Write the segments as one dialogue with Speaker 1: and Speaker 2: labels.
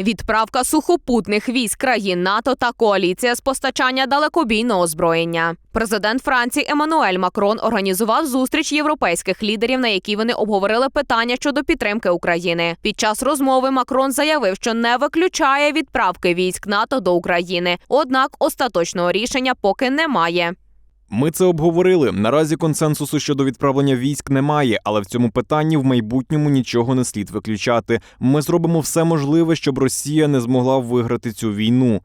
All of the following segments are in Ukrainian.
Speaker 1: відправка сухопутних військ країн НАТО та коаліція з постачання далекобійного озброєння. Президент Франції Еммануель Макрон організував зустріч європейських лідерів, на якій вони обговорили питання щодо підтримки України. Під час розмови Макрон заявив, що не виключає відправки військ НАТО до України. Однак остаточного рішення поки немає.
Speaker 2: Ми це обговорили. Наразі консенсусу щодо відправлення військ немає, але в цьому питанні в майбутньому нічого не слід виключати. Ми зробимо все можливе, щоб Росія не змогла виграти цю війну.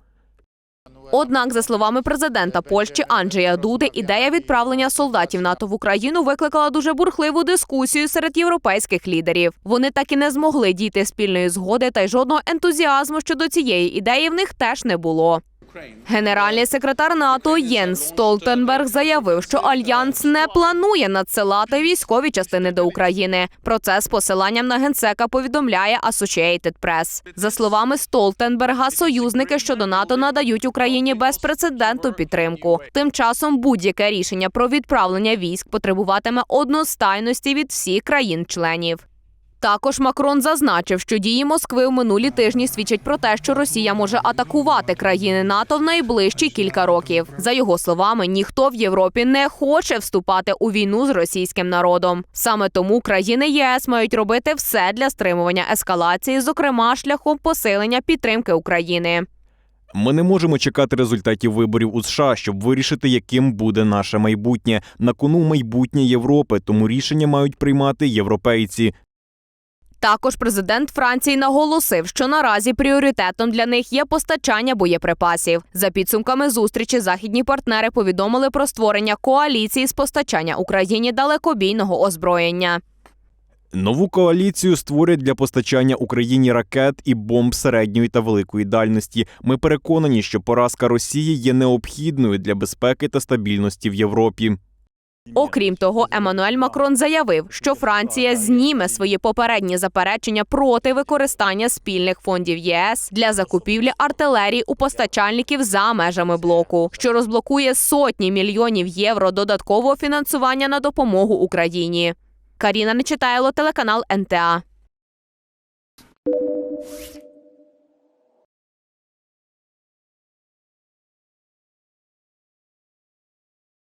Speaker 1: Однак, за словами президента Польщі Анджея Дуди, ідея відправлення солдатів НАТО в Україну викликала дуже бурхливу дискусію серед європейських лідерів. Вони так і не змогли дійти спільної згоди, та й жодного ентузіазму щодо цієї ідеї в них теж не було. Генеральний секретар НАТО Єнс Столтенберг заявив, що альянс не планує надсилати військові частини до України. Про це з посиланням на генсека повідомляє Associated Press. За словами Столтенберга, союзники щодо НАТО надають Україні безпрецедентну підтримку. Тим часом будь-яке рішення про відправлення військ потребуватиме одностайності від всіх країн-членів. Також Макрон зазначив, що дії Москви в минулі тижні свідчать про те, що Росія може атакувати країни НАТО в найближчі кілька років. За його словами, ніхто в Європі не хоче вступати у війну з російським народом. Саме тому країни ЄС мають робити все для стримування ескалації, зокрема шляхом посилення підтримки України.
Speaker 2: Ми не можемо чекати результатів виборів у США, щоб вирішити, яким буде наше майбутнє. На кону майбутнє Європи, тому рішення мають приймати європейці.
Speaker 1: Також президент Франції наголосив, що наразі пріоритетом для них є постачання боєприпасів. За підсумками зустрічі західні партнери повідомили про створення коаліції з постачання Україні далекобійного озброєння.
Speaker 2: Нову коаліцію створять для постачання Україні ракет і бомб середньої та великої дальності. Ми переконані, що поразка Росії є необхідною для безпеки та стабільності в Європі.
Speaker 1: Окрім того, Еммануель Макрон заявив, що Франція зніме свої попередні заперечення проти використання спільних фондів ЄС для закупівлі артилерії у постачальників за межами блоку, що розблокує сотні мільйонів євро додаткового фінансування на допомогу Україні. Каріна Нечитайло, телеканал НТА.